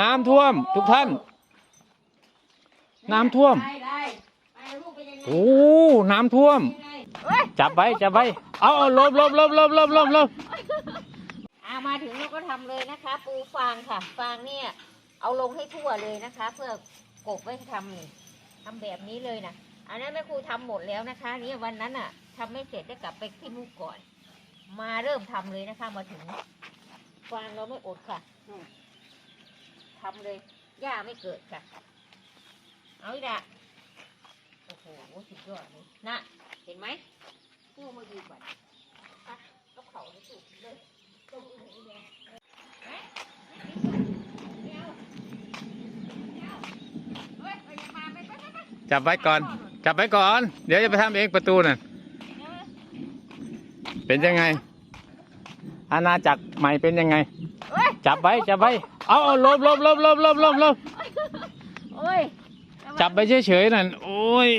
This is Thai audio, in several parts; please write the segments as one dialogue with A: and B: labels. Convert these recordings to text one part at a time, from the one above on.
A: น้ำท่วมทุกท่าน น้ำท่วม
B: ได้ได้ไปลูกไปยังไง
A: โอ้น้ำท่วม
B: ยังไงเอ้ย
A: จับไว้จับไว้เอาเอาหลบหลบหลบหลบหลบหลบหลบ
B: อ่ามาถึงเราก็ทำเลยนะคะ ปูฟางค่ะ ฟางเนี่ย เอาลงให้ทั่วเลยนะคะ เพื่อกบไว้ทำนี่ทำแบบนี้เลยนะอันนั้นแม่ครูทำหมดแล้วนะคะเนี่ยวันนั้นอะทำไม่เสร็จได้กลับไปที่มุกก่อน มาเริ่มทำเลยนะคะมาถึง ฟางเราไม่อดค่ะอืม ทำเลยหญ้าไม่เกิดค่ะ เอาอีกละโอ้โหสุดยอดเลยนะเห็นไหมตู้มาดีกว่าอะก็เขาไม่ถูกเลยต้มอื่นอีกแล้วเอ๊ะไม่เอา
A: จับไว้ก่อน จับไว้ก่อน เดี๋ยวจะไปทำเองประตูน่ะ เป็นยังไง อาณาจักรใหม่เป็นยังไง จับไว้จับไว้เอาเอาหลบหลบหลบหลบหลบหลบหลบ
B: โอ้ย
A: จับไปเฉยๆนั่นโอ้ย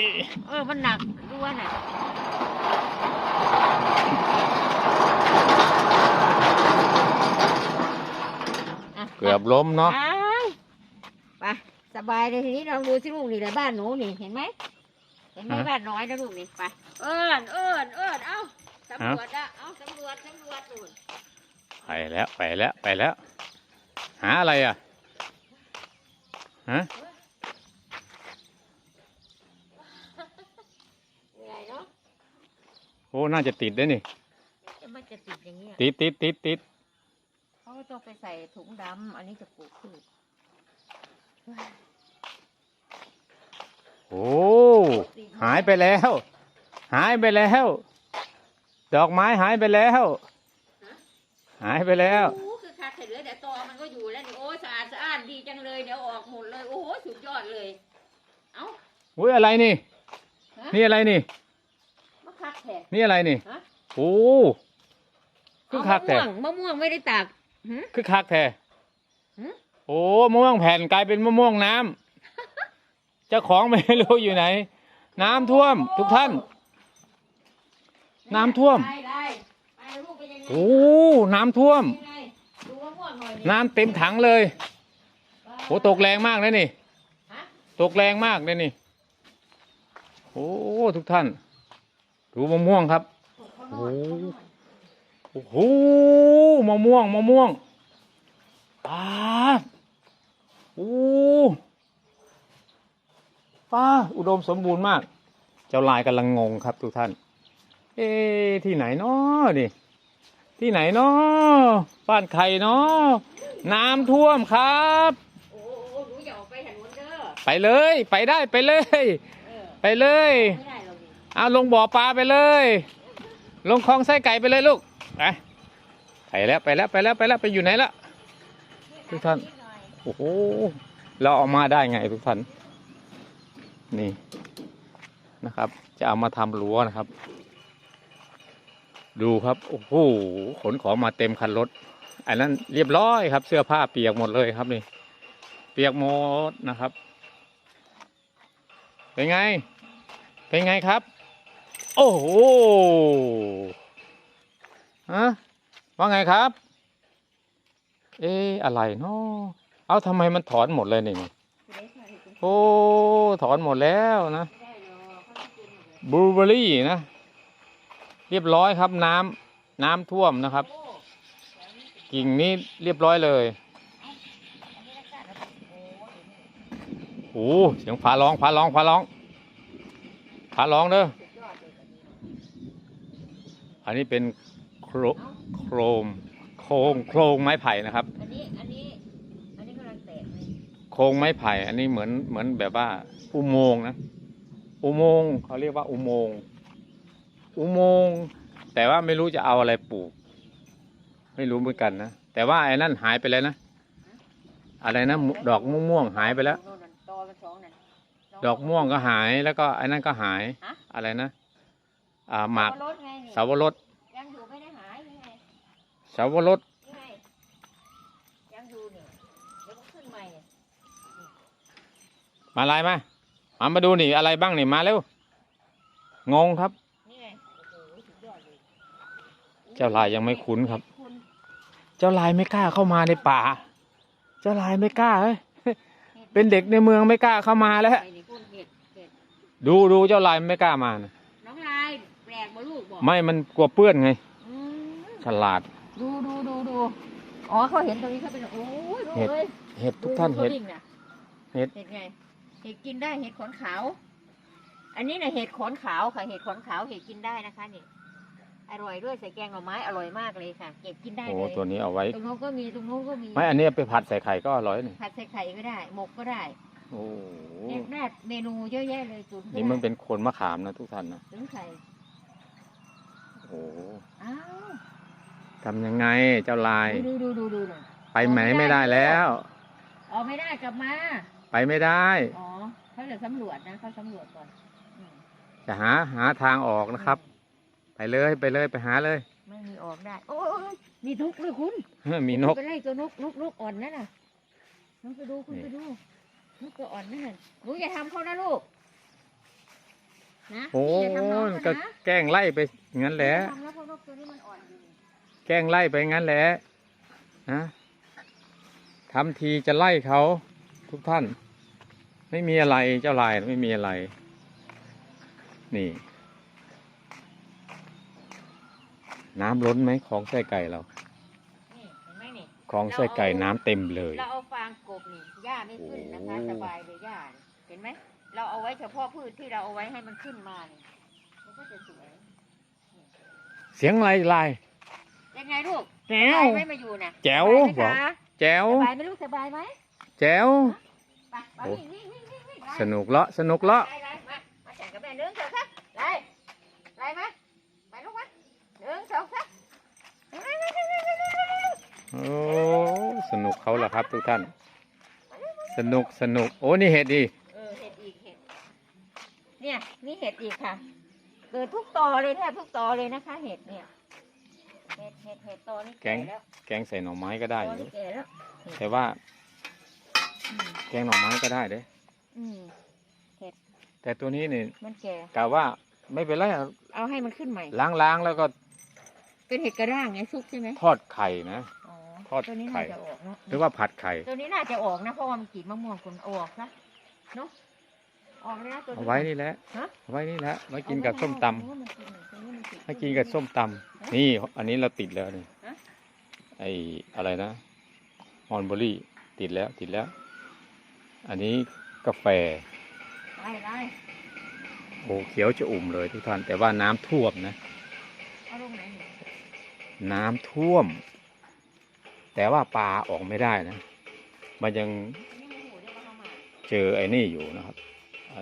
B: เออมันหนักดูว่าน่ะอะ
A: เกือบล้มเนาะ
B: อ้าวไปสบายเลยทีนี้ลองดูสิลูกนี่เลยบ้านหนูนี่เห็นไหมเห็นไหม
A: ฮะ
B: บ้านน้อยนะลูกนี่ไปเอิญเอิญเอิญเอ้าสำรวจอะเอ้าสำรวจสำรวจดูน
A: ไปแล้วไปแล้วไปแล้วหาอะไรอะฮะ
B: เหนื่อยเนาะ
A: โอ้น่าจะติดด้วยนี่
B: จะมันจะติดอย่างนี้ย
A: ติดติดติดติด
B: เขาก็ต้องไปใส่ถุงดำอันนี้จะปลูกพืช
A: โอ้หายไปแล้ว หายไปแล้ว ดอกไม้หายไปแล้ว หายไปแล้ว
B: เลยเดี๋ยวออกหมดเลยโอ้โหสุดยอดเลย เอ้า
A: อุ้ยอะไรนี่
B: ฮะ
A: นี่อะไรนี่
B: มะคักแท้
A: นี่อะไรนี่
B: ฮะ
A: โอ้คือ
B: เอา
A: คัก
B: มะ
A: แท้
B: ม่วงมะม่วงไม่ได้ตากหึ
A: คือคักแท้
B: หือ
A: โอ้มะม่วงแผ่นกลายเป็นมะม่วงน้ำเจ้าของไม่รู้อยู่ไหน น้ำท่วม ทุกท่าน น้ำท่วม
B: ได้ได้ไปลูกไปยังไง
A: โอ้น้ำท่วม
B: ยังไงดูมะม่วงหน่อยดิ
A: น้ำเต็มถังเลย โอ้ตกแรงมากเลยนี่
B: ฮะ
A: ตกแรงมากเลยนี่ โอ้ทุกท่าน ดูมะม่วงครับ
B: ตกข้างนอก
A: โอ้โอ้โหมะม่วงมะม่วงป้าดโอ้ป้าดอุดมสมบูรณ์มาก เจ้าลายกำลังงงครับทุกท่าน เอ๊ะที่ไหนเนาะนี่ ที่ไหนเนาะบ้านใครเนาะน้ำท่วมครับ
B: ไปเล
A: ย ไปได้ไปเลย
B: เออ
A: ไปเลย
B: ไม่ได้หรอกนี่
A: เอาลงบ่อปลาไปเลย ลงคลองไส้ไก่ไปเลยลูกไปไปแล้วไปแล้วไปแล้วไปแล้วไปอยู่ไหนละทุกท่าน
B: ดหอย
A: โอ้โหเราเอามาได้ไงทุกท่านนี่นะครับ จะเอามาทำรั้วนะครับ ดูครับโอ้โหขนของมาเต็มคันรถอันนั้นเรียบร้อยครับ เสื้อผ้าเปียกหมดเลยครับนี่ เปียกหมดนะครับ เป็นไง เป็นไงครับ โอ้โหฮะว่าไงครับ เอ๊อะไรเนาะเอาทำไมมันถอนหมดเลยนี่
B: เล็กหน่อยสิ
A: โอ้ ถอนหมดแล้วนะบลูเบอร์รี่นะ เรียบร้อยครับน้ำน้ำท่วมนะครับ กิ่งนี้เรียบร้อยเลย
B: อันนี้รักษาแล้ว โอ้โห
A: โอ้เสียงฟ้าร้องฟ้าร้องฟ้าร้องฟ้าร้องเด้อ
B: สุดยอดเลยแบบนี้
A: อันนี้เป็นโคร
B: เอ้า
A: โครมโครงโครงไม้ไผ่นะครับ
B: อันนี้อันนี้อันนี้กำลังแตกเลย
A: โครงไม้ไผ่ อันนี้เหมือนเหมือนแบบว่า อุโมงค์นะ อุโมงค์เขาเรียกว่าอุโมงค์อุโมงค์แต่ว่าไม่รู้จะเอาอะไรปลูก ไม่รู้เหมือนกันนะแต่ว่าไอ้นั่นหายไปแล้วนะอะไรนะมุดอกม่วงๆหายไปแล้ว
B: โน่นน่ะตอ มันสองนั่น
A: ดอกม่วงก็หายแล้วก็ไอ้นั่นก็หาย
B: ฮะ
A: อะไรนะ อ่าหมาก
B: สับปะรดไงนี่
A: สาวรส
B: ยังอยู่ไม่ได้หายนี่ไง
A: สาวรส
B: นี่ไงยังอยู่นี่เดี๋ยวก็ขึ้นใหม่เนี่ย
A: มาอะไรมามามาดูนี่อะไรบ้างนี่มาเร็วงงครับ
B: นี่ไงโอ้โหสุดยอดเลย
A: เจ้าลายยังไม่คุ้นครับ
B: คุณ
A: เจ้าลายไม่กล้าเข้ามาในป่า เจ้าลายไม่กล้าเฮ้ย เป็นเด็กในเมืองไม่กล้าเข้ามาแล้ว
B: ไปในก้นเห็ดเห็ด
A: ดูดูเจ้าลายไม่กล้ามานะ
B: น้องลายแปลกบ่ลูกบอก
A: ไม่มันกลัวเปื้อนไง
B: อืม
A: ฉลาด
B: ดูดูดูดูอ๋อเขาเห็นตรงนี้เขาเป็นโอ้ยดู
A: เห็ด
B: เลย
A: เห็ดทุกท่าน
B: ดู
A: เห็ด
B: ขางน่ะ
A: เห็ด
B: เห็ดไง เห็ดกินได้เห็ดขอนขาว อันนี้นะเห็ดขอนขาวค่ะเห็ดขอนขาวเห็ดกินได้นะคะนี่ อร่อยด้วยใส่แกงหน่อไม้อร่อยมากเลยค่ะ เก็บกินได้
A: โอ้
B: เลย
A: ตัวนี้เอาไว้
B: ตรงโน้นก็มีตรงโน้นก็มี
A: ไม่อันนี้เอาไปผัดใส่ไข่ก็อร่อยนี่
B: ผัดใส่ไข่ก็ได้หมกก็ได้
A: โอ้โห
B: เนี่ยได้เมนูเยอะแยะเลยจุน
A: นี่มันเป็นโคนมะขามนะทุกท่านนะ
B: ถึงไข่
A: โอ้โห
B: อ้าว
A: ทำยังไงเจ้าลาย
B: ดูดูดูดูหน่อย
A: ไปไหนไม่ได้แล้ว
B: ออกไม่ได้กลับมา
A: ไปไม่ได้
B: อ๋อเขาจะสำรวจนะเขาสำรวจก่อนอืม
A: จะหาหาทางออกนะครับ ไปเลยไปเลยไปหาเลย
B: ไม่มีออกได้ โอ้ยมีทุกข์ด้วยคุณ
A: มีนก
B: ไปไล่ตัวนกนกนกอ่อนนั่นน่ะนกไปดูคุณ
A: นี่
B: ไปดูนกตัวอ่อนนั่นน่ะหนูอย่าทำเขานะลูกนะ
A: โอ้
B: อย่าทำน้อง
A: ย
B: เขา
A: ก็
B: นะ
A: แกล้งไล่ไปงั้นแหละ
B: อย่าทำนะเพราะนกตัวนี้มันอ่อนอยู่
A: แกล้งไล่ไปงั้นแหละนะทำทีจะไล่เขาทุกท่าน ไม่มีอะไรเจ้าลายไม่มีอะไร นี่ น้ำล้นไหมของไส้ไก่เรา
B: นี่เห็นไหมนี่
A: ของไส้ไก่น้ำเต็มเลย
B: เราเอาฟางกบนี่หญ้าไม่ขึ้นนะคะ
A: โอ้
B: สบายเลยหญ้านี่เห็นไหม เราเอาไว้เฉพาะพืชที่เราเอาไว้ให้มันขึ้นมานี่มันก็จะสวย
A: เสียงอะไรลาย
B: ยังไงลูก
A: แจ๋ว
B: สบายไหม่มาอยู่น่ะ
A: แจ๋ว
B: สายไหม
A: บอก
B: คะ
A: แจ๋ว
B: สบายไหมลูกสบายไหม
A: แจ๋ว
B: ไปไป
A: โอ้
B: วิ่งวิ่งวิ่งวิ่งวิ่งไป
A: สนุกเลาะสนุกเลาะ
B: ไล่ไล่มามาแข่งกับแม่หนึ่งสองสามไล่ไล่มา ไปลูกมาหนึ่งสองสาม
A: โอ้สนุกเขาเหรอครับทุกท่าน สนุกสนุก โอ้นี่เห็ดดี
B: เออเห็ดอีกเห็ดเนี่ยนี่เห็ดอีกค่ะเกิดทุกตอเลยแทบทุกตอเลยนะคะ เห็ดเนี่ยเห็ดเห็ดเห็ดตอนี่แก่แล้ว
A: แกงใส่หน่อไม้ก็ได้
B: ตอนี่แก่แล้ว
A: แต่ว่า
B: อืม
A: แกงหน่อไม้ก็ได้เด้
B: อืม
A: แต่ตัวนี้นี่
B: มันแก่
A: กะว่าไม่เป็นไรอะ
B: เอาให้มันขึ้นใหม่
A: ล้างๆแล้วก็
B: เป็นเห็ดกระด้างไงซุกใช่ไหม
A: ทอดไข่นะ
B: อ๋อ
A: ทอด
B: ตัวนี้
A: ไข่
B: น่าจะออกเนอะ
A: หรือว่าผัดไข่
B: ตัวนี้น่าจะออกนะเพราะว่ามันกรีดมะม่วงคนเอาออกนะเนาะออกเลยนะตัวนี้
A: เอาไว้นี่แหละ
B: ฮะ
A: เอาไว้นี่แหละไว้กินกับส้มตำ
B: เอาไว้มันกินหน่อยตัวนี้มันติด
A: ให้กินกับส้มตำนี่อันนี้เราติดแล้วนี่
B: ฮะ
A: ไออะไรนะมอนเบอรี่ติดแล้วติดแล้ว อันนี้กาแฟ
B: ไล่ไล่
A: โอ้เขียวจะอุ่มเลยทุกท่านแต่ว่าน้ำท่วมนะ
B: เอาลงไหนนี่
A: น้ำท่วม แต่ว่าปลาออกไม่ได้นะ มันยัง
B: เจ
A: อไอ้นี่อยู่นะครับ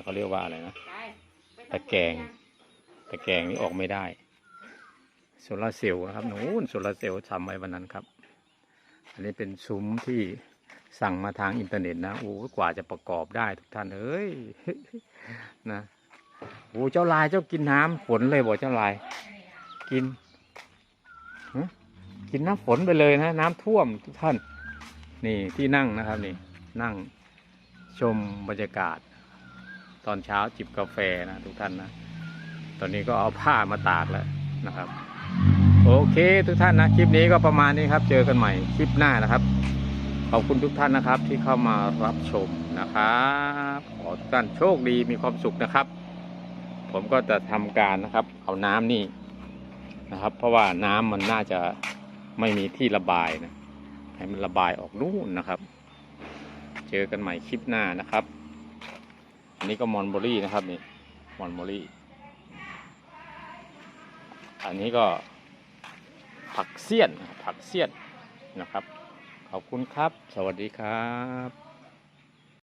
A: เขาเรียกว่าอะไรนะตะแกงตะแกงนี่ออกไม่ได้โซลาเซลล์นะครับนู้นโซลาเซลล์ทำไว้วันนั้นครับ อันนี้เป็นซุ้มที่สั่งมาทางอินเทอร์เน็ตนะโอ้กว่าจะประกอบได้ทุกท่านเอ้ยนะโอ้เจ้าลายเจ้ากินน้ำฝนเลยบอกเจ้าลาย กินฮะ กินน้ำฝนไปเลยนะ น้ำท่วมทุกท่าน นี่ที่นั่งนะครับนี่นั่งชมบรรยากาศ ตอนเช้าจิบกาแฟนะทุกท่านนะ ตอนนี้ก็เอาผ้ามาตากแล้วนะครับ โอเคทุกท่านนะ คลิปนี้ก็ประมาณนี้ครับ เจอกันใหม่คลิปหน้านะครับ ขอบคุณทุกท่านนะครับ ที่เข้ามารับชมนะครับขอทุกท่านโชคดีมีความสุขนะครับ ผมก็จะทำการนะครับ เอาน้ำนี่นะครับ เพราะว่าน้ำมันน่าจะ ไม่มีที่ระบายนะ ให้มันระบายออกนู่นนะครับ เจอกันใหม่คลิปหน้านะครับ อันนี้ก็มอนโบรี่นะครับนี่มอนโบรี่อันนี้ก็ผักเสี้ยนผักเสี้ยนนะครับ ขอบคุณครับ สวัสดีครับ